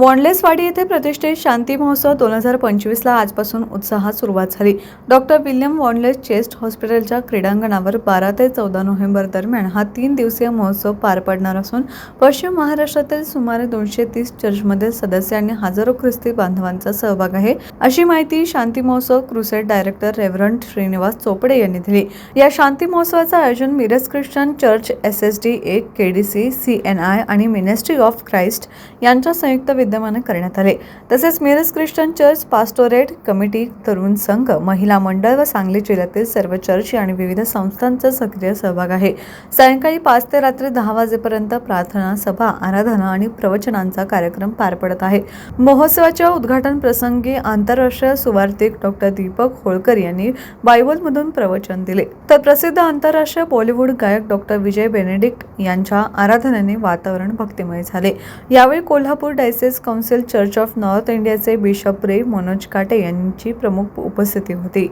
वॉन्डलेसवाडी येथे प्रतिष्ठित शांती महोत्सव दोन हजार पंचवीसला आजपासून उत्साहात सुरुवात झाली. डॉक्टर विल्यम वॉन्डलेस चेस्ट हॉस्पिटलच्या क्रीडांगणावर बारा ते चौदा नोव्हेंबर दरम्यान हा तीन दिवसीय महोत्सव पार पडणार असून पश्चिम महाराष्ट्रातील सुमारे दोनशे तीस चर्चमधील सदस्य आणि हजारो ख्रिस्ती बांधवांचा सहभाग आहे. अशी माहिती शांती महोत्सव crusade director reverend Shrinivas Chopade यांनी दिली. या शांती महोत्सवाचं आयोजन Miraj Christian church S S D A K D C C N I आणि मिनिस्ट्री ऑफ क्राइस्ट यांच्या संयुक्त विद्यमाने करण्यात आले. तसेच Miraj Christian church pastorate committee तरुण संघ महिला मंडळ व सांगली जिल्ह्यातील सर्व चर्च आणि विविध संस्थांचा सक्रिय सहभाग आहे. सायंकाळी पाच ते रात्री दहा वाजेपर्यंत प्रार्थना सभा आराधना आणि प्रवचनांचा कार्यक्रम पार पडत आहे. महोत्सवाच्या उद्घाटन प्रसंगी आंतरराष्ट्रीय सुवार्थिक डॉक्टर दीपक होळकर यांनी बायबलमधून प्रवचन दिले. तर प्रसिद्ध आंतरराष्ट्रीय बॉलिवूड गायक डॉक्टर विजय बेनेडिक्ट यांच्या आराधनेने वातावरण भक्तिमय झाले. यावेळी Kolhapur diocese council church of north इंडियाचे बिशप रे मनोज काटे यांची प्रमुख उपस्थिती होती.